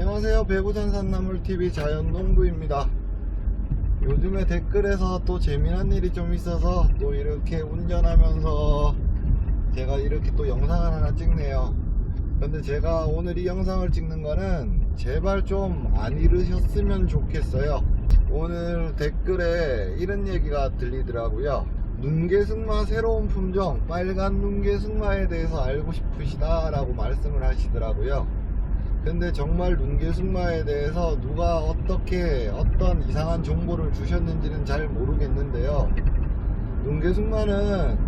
안녕하세요. 배구전 산나물TV 자연농부입니다. 요즘에 댓글에서 또 재미난 일이 좀 있어서 또 이렇게 운전하면서 제가 이렇게 또 영상을 하나 찍네요. 근데 제가 오늘 이 영상을 찍는 거는 제발 좀 안 이르셨으면 좋겠어요. 오늘 댓글에 이런 얘기가 들리더라고요. 눈개승마 새로운 품종 빨간 눈개승마에 대해서 알고 싶으시다 라고 말씀을 하시더라고요 근데 정말 눈개승마에 대해서 누가 어떻게 어떤 이상한 정보를 주셨는지는 잘 모르겠는데요. 눈개승마는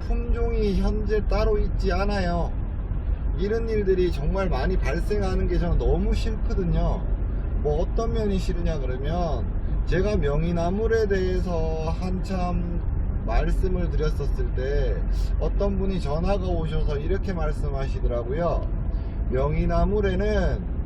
품종이 현재 따로 있지 않아요. 이런 일들이 정말 많이 발생하는 게 저는 너무 싫거든요. 뭐 어떤 면이 싫으냐 그러면 제가 명이나물에 대해서 한참 말씀을 드렸었을 때 어떤 분이 전화가 오셔서 이렇게 말씀하시더라고요. 명이나물에는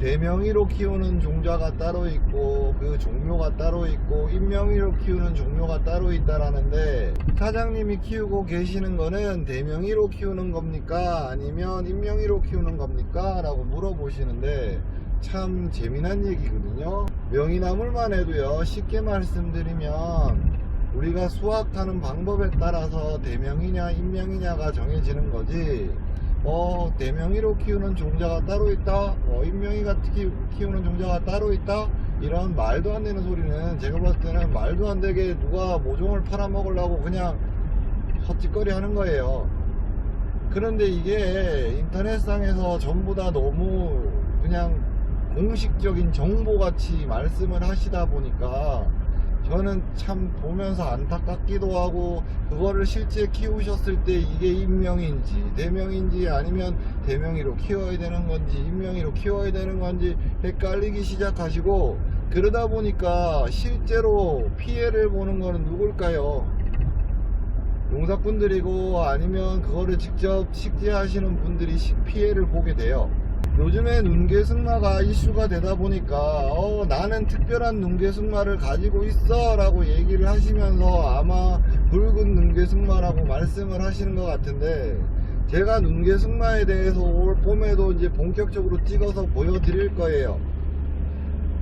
대명이로 키우는 종자가 따로 있고 그 종묘가 따로 있고 인명이로 키우는 종묘가 따로 있다라는데 사장님이 키우고 계시는 거는 대명이로 키우는 겁니까? 아니면 인명이로 키우는 겁니까? 라고 물어보시는데 참 재미난 얘기거든요. 명이나물만 해도요 쉽게 말씀드리면 우리가 수확하는 방법에 따라서 대명이냐 인명이냐가 정해지는 거지 어 대명이로 키우는 종자가 따로 있다. 어 인명이가 키, 키우는 종자가 따로 있다. 이런 말도 안 되는 소리는 제가 봤을 때는 말도 안 되게 누가 모종을 팔아먹으려고 그냥 헛짓거리 하는 거예요. 그런데 이게 인터넷상에서 전부 다 너무 그냥 공식적인 정보같이 말씀을 하시다 보니까 저는 참 보면서 안타깝기도 하고 그거를 실제 키우셨을 때 이게 인명인지 대명인지 아니면 대명이로 키워야 되는 건지 인명이로 키워야 되는 건지 헷갈리기 시작하시고 그러다 보니까 실제로 피해를 보는 거는 누굴까요? 농사꾼들이고 아니면 그거를 직접 식재하시는 분들이 시- 피해를 보게 돼요. 요즘에 눈개승마가 이슈가 되다 보니까 어, 나는 특별한 눈개승마를 가지고 있어 라고 얘기를 하시면서 아마 붉은 눈개승마라고 말씀을 하시는 것 같은데 제가 눈개승마에 대해서 올 봄에도 이제 본격적으로 찍어서 보여드릴 거예요.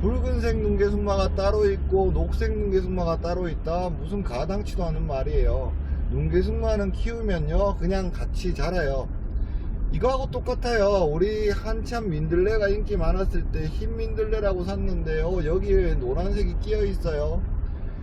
붉은색 눈개승마가 따로 있고 녹색 눈개승마가 따로 있다? 무슨 가당치도 않은 말이에요. 눈개승마는 키우면요 그냥 같이 자라요 이거하고 똑같아요. 우리 한참 민들레가 인기 많았을 때 흰 민들레라고 샀는데요. 여기에 노란색이 끼어 있어요.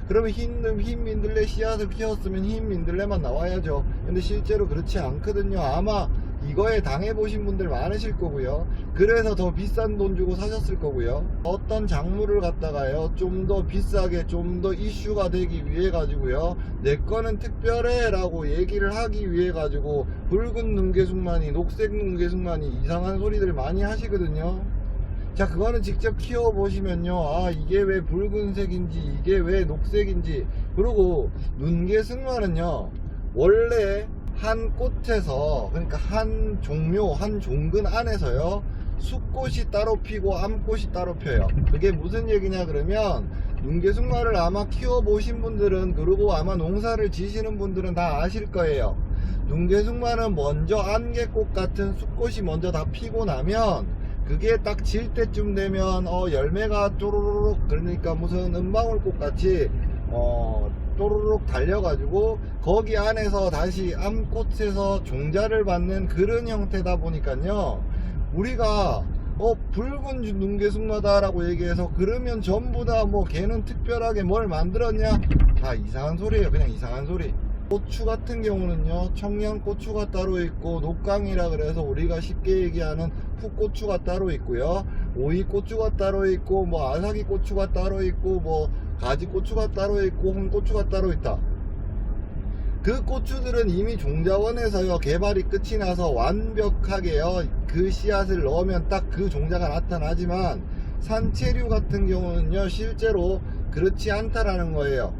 그러면 흰, 흰 민들레 씨앗을 키웠으면 흰 민들레만 나와야죠. 근데 실제로 그렇지 않거든요. 아마 이거에 당해보신 분들 많으실 거고요. 그래서 더 비싼 돈 주고 사셨을 거고요. 어떤 작물을 갖다가요. 좀 더 비싸게 좀 더 이슈가 되기 위해 가지고요. 내 거는 특별해 라고 얘기를 하기 위해 가지고 붉은 눈개숙만이 녹색 눈개숙만이 이상한 소리들 많이 하시거든요. 자 그거는 직접 키워 보시면요 아 이게 왜 붉은색인지 이게 왜 녹색인지 그리고 눈개승마는요 원래 한 꽃에서 그러니까 한 종묘 한 종근 안에서요 숫꽃이 따로 피고 암꽃이 따로 펴요. 그게 무슨 얘기냐 그러면 눈개승마를 아마 키워 보신 분들은 그리고 아마 농사를 지시는 분들은 다 아실 거예요. 눈개승마는 먼저 안개꽃 같은 숫꽃이 먼저 다 피고 나면 그게 딱 질 때쯤 되면 어 열매가 쪼르륵 그러니까 무슨 은방울꽃 같이 어 쪼르륵 달려가지고 거기 안에서 다시 암꽃에서 종자를 받는 그런 형태다 보니까요. 우리가 어 붉은 눈개숙마다라고 얘기해서 그러면 전부 다 뭐 걔는 특별하게 뭘 만들었냐? 다 이상한 소리예요. 그냥 이상한 소리 고추 같은 경우는요 청양고추가 따로 있고 녹강이라 그래서 우리가 쉽게 얘기하는 풋고추가 따로 있고요. 오이고추가 따로 있고 뭐 아사기 고추가 따로 있고 뭐 가지고추가 따로 있고 홍고추가 따로 있다. 그 고추들은 이미 종자원에서요 개발이 끝이 나서 완벽하게요 그 씨앗을 넣으면 딱 그 종자가 나타나지만 산채류 같은 경우는요 실제로 그렇지 않다라는 거예요.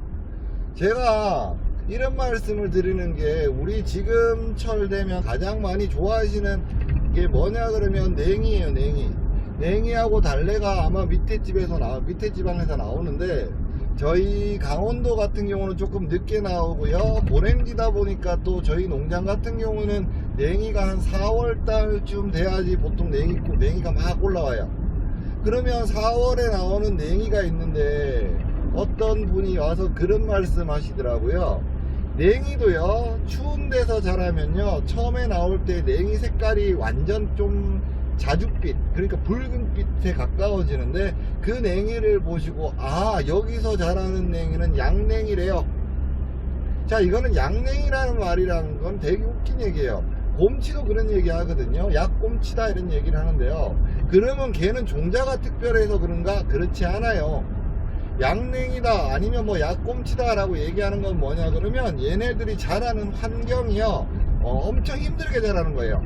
제가 이런 말씀을 드리는 게 우리 지금 철 되면 가장 많이 좋아하시는 게 뭐냐 그러면 냉이에요 냉이 냉이하고 달래가 아마 밑에 집에서 나 밑에 지방에서 나오는데 저희 강원도 같은 경우는 조금 늦게 나오고요 보냉지다 보니까 또 저희 농장 같은 경우는 냉이가 한 4월 달쯤 돼야지 보통 냉이 냉이가 막 올라와요. 그러면 4월에 나오는 냉이가 있는데 어떤 분이 와서 그런 말씀 하시더라고요. 냉이도요, 추운 데서 자라면요, 처음에 나올 때 냉이 색깔이 완전 좀 자줏빛, 그러니까 붉은빛에 가까워지는데 그 냉이를 보시고, 아, 여기서 자라는 냉이는 양냉이래요. 자, 이거는 양냉이라는 말이라는 건 되게 웃긴 얘기예요. 곰치도 그런 얘기 하거든요. 약곰치다 이런 얘기를 하는데요. 그러면 걔는 종자가 특별해서 그런가? 그렇지 않아요. 양냉이다 아니면 뭐 약곰치다 라고 얘기하는 건 뭐냐 그러면 얘네들이 자라는 환경이요 어, 엄청 힘들게 자라는 거예요.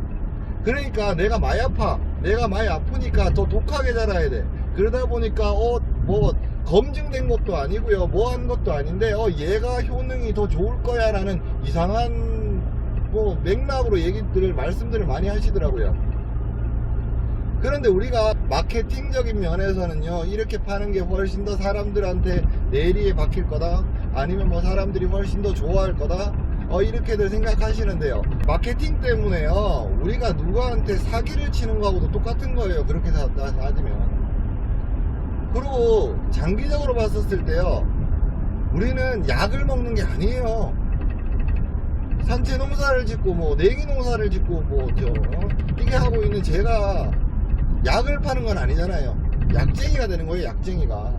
그러니까 내가 많이 아파, 내가 많이 아프니까 더 독하게 자라야 돼. 그러다 보니까 어 뭐 검증된 것도 아니고요, 뭐 한 것도 아닌데 어 얘가 효능이 더 좋을 거야 라는 이상한 뭐 맥락으로 얘기들을 말씀들을 많이 하시더라고요. 그런데 우리가 마케팅적인 면에서는요 이렇게 파는 게 훨씬 더 사람들한테 내리에 박힐 거다? 아니면 뭐 사람들이 훨씬 더 좋아할 거다? 어 이렇게들 생각하시는데요. 마케팅 때문에요 우리가 누구한테 사기를 치는 거하고도 똑같은 거예요 그렇게 따지면. 그리고 장기적으로 봤었을 때요 우리는 약을 먹는 게 아니에요. 산채 농사를 짓고 뭐 냉이 농사를 짓고 뭐 저 이게 하고 있는 제가 약을 파는 건 아니잖아요. 약쟁이가 되는 거예요, 약쟁이가.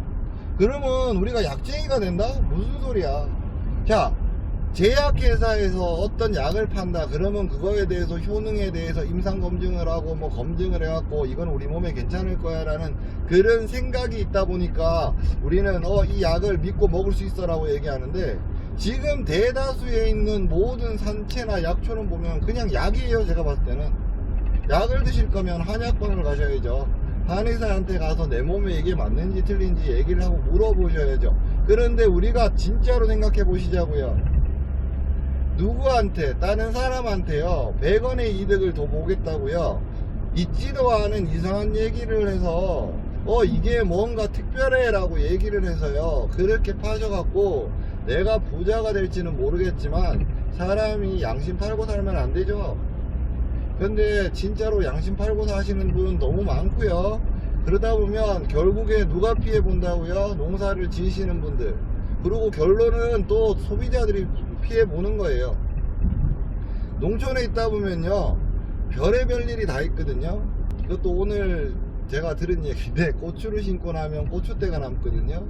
그러면 우리가 약쟁이가 된다? 무슨 소리야? 자, 제약회사에서 어떤 약을 판다. 그러면 그거에 대해서 효능에 대해서 임상검증을 하고 뭐 검증을 해갖고 이건 우리 몸에 괜찮을 거야 라는 그런 생각이 있다 보니까 우리는 어, 이 약을 믿고 먹을 수 있어 라고 얘기하는데 지금 대다수에 있는 모든 산채나 약초는 보면 그냥 약이에요, 제가 봤을 때는. 약을 드실 거면 한약방을 가셔야죠. 한의사한테 가서 내 몸에 이게 맞는지 틀린지 얘기를 하고 물어보셔야죠. 그런데 우리가 진짜로 생각해 보시자고요. 누구한테, 다른 사람한테요, 100원의 이득을 더 보겠다고요. 있지도 않은 이상한 얘기를 해서, 어, 이게 뭔가 특별해 라고 얘기를 해서요. 그렇게 파셔갖고, 내가 부자가 될지는 모르겠지만, 사람이 양심 팔고 살면 안 되죠. 근데 진짜로 양심 팔고 사시는 분 너무 많고요. 그러다 보면 결국에 누가 피해 본다고요? 농사를 지으시는 분들. 그리고 결론은 또 소비자들이 피해 보는 거예요. 농촌에 있다 보면요. 별의별 일이 다 있거든요. 이것도 오늘 제가 들은 얘기인데 고추를 신고 나면 고추대가 남거든요.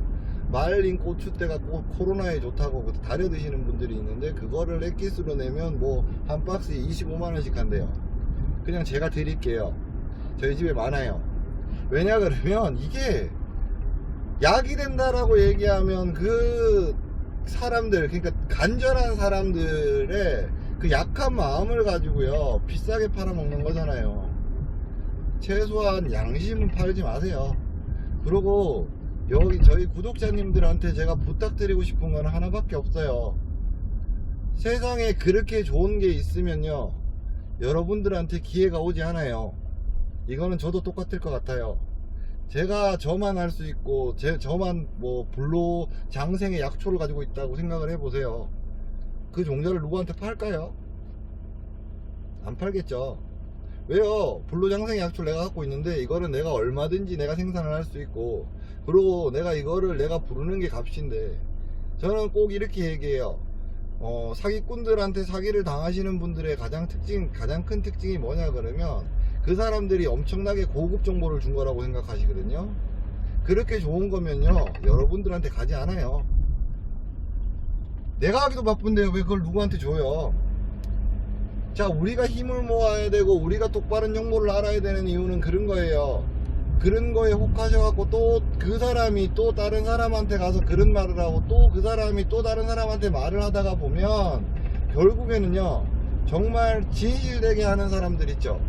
말린 고추대가 코- 코로나에 좋다고 다려 드시는 분들이 있는데 그거를 액기스로 내면 뭐 한 박스에 25만원씩 한대요 그냥 제가 드릴게요. 저희 집에 많아요. 왜냐 그러면 이게 약이 된다라고 얘기하면 그 사람들 그러니까 간절한 사람들의 그 약한 마음을 가지고요 비싸게 팔아먹는 거잖아요. 최소한 양심은 팔지 마세요. 그리고 여기 저희 구독자님들한테 제가 부탁드리고 싶은 건 하나밖에 없어요. 세상에 그렇게 좋은 게 있으면요. 여러분들한테 기회가 오지 않아요. 이거는 저도 똑같을 것 같아요. 제가 저만 할 수 있고, 제, 저만 뭐, 불로 장생의 약초를 가지고 있다고 생각을 해보세요. 그 종자를 누구한테 팔까요? 안 팔겠죠. 왜요? 불로장생의 약초를 내가 갖고 있는데, 이거는 내가 얼마든지 내가 생산을 할 수 있고, 그리고 내가 이거를 내가 부르는 게 값인데, 저는 꼭 이렇게 얘기해요. 어, 사기꾼들한테 사기를 당하시는 분들의 가장 특징, 가장 큰 특징이 뭐냐 그러면 그 사람들이 엄청나게 고급 정보를 준 거라고 생각하시거든요. 그렇게 좋은 거면요, 여러분들한테 가지 않아요. 내가 하기도 바쁜데 왜 그걸 누구한테 줘요? 자, 우리가 힘을 모아야 되고 우리가 똑바른 정보를 알아야 되는 이유는 그런 거예요. 그런 거에 혹하셔갖고 또 그 사람이 또 다른 사람한테 가서 그런 말을 하고 또 그 사람이 또 다른 사람한테 말을 하다가 보면 결국에는요 정말 진실되게 하는 사람들 있죠.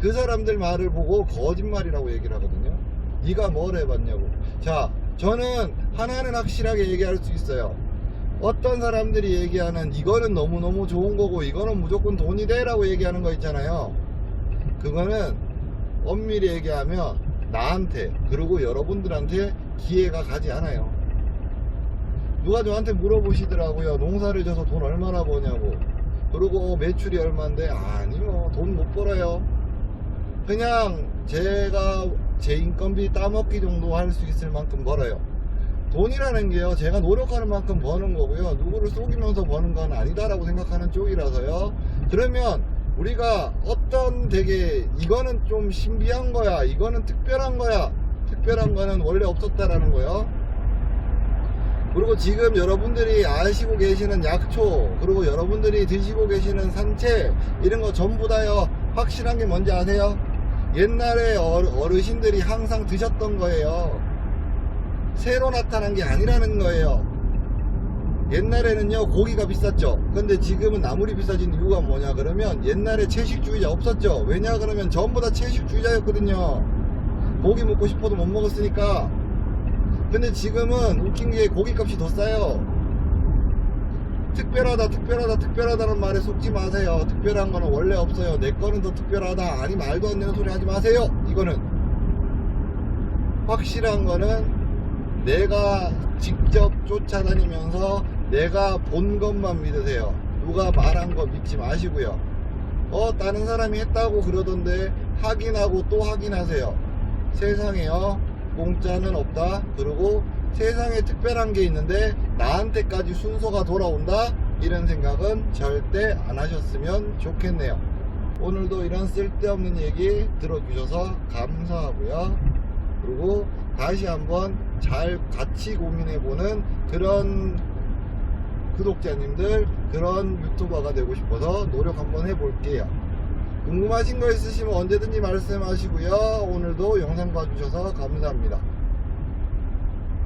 그 사람들 말을 보고 거짓말이라고 얘기를 하거든요. 네가 뭘 해봤냐고. 자 저는 하나는 확실하게 얘기할 수 있어요. 어떤 사람들이 얘기하는 이거는 너무너무 좋은 거고 이거는 무조건 돈이 돼 라고 얘기하는 거 있잖아요. 그거는 엄밀히 얘기하면 나한테 그리고 여러분들한테 기회가 가지 않아요. 누가 저한테 물어보시더라고요. 농사를 져서 돈 얼마나 버냐고. 그리고 매출이 얼마인데 아니 뭐돈못 벌어요 그냥 제가 제 인건비 따먹기 정도 할 수 있을 만큼 벌어요 돈이라는 게요 제가 노력하는 만큼 버는 거고요 누구를 속이면서 버는 건 아니다라고 생각하는 쪽이라서요 그러면 우리가 어떤 되게 이거는 좀 신비한 거야 이거는 특별한 거야 특별한 거는 원래 없었다라는 거요. 그리고 지금 여러분들이 아시고 계시는 약초 그리고 여러분들이 드시고 계시는 산채 이런 거 전부 다요 확실한 게 뭔지 아세요? 옛날에 어르- 어르신들이 항상 드셨던 거예요. 새로 나타난 게 아니라는 거예요 옛날에는요 고기가 비쌌죠. 근데 지금은 나물이 비싸진 이유가 뭐냐 그러면 옛날에 채식주의자 없었죠. 왜냐 그러면 전부 다 채식주의자였거든요. 고기 먹고 싶어도 못 먹었으니까. 근데 지금은 웃긴 게 고기값이 더 싸요. 특별하다 특별하다 특별하다는 말에 속지 마세요. 특별한 거는 원래 없어요. 내 거는 더 특별하다. 아니 말도 안 되는 소리 하지 마세요. 이거는. 확실한 거는 내가 직접 쫓아다니면서 내가 본 것만 믿으세요. 누가 말한 거 믿지 마시고요. 어 다른 사람이 했다고 그러던데 확인하고 또 확인하세요. 세상에요 공짜는 없다. 그리고 세상에 특별한 게 있는데 나한테까지 순서가 돌아온다? 이런 생각은 절대 안 하셨으면 좋겠네요. 오늘도 이런 쓸데없는 얘기 들어주셔서 감사하고요. 그리고 다시 한번 잘 같이 고민해보는 그런 구독자님들 그런 유튜버가 되고 싶어서 노력 한번 해볼게요. 궁금하신 거 있으시면 언제든지 말씀하시고요. 오늘도 영상 봐주셔서 감사합니다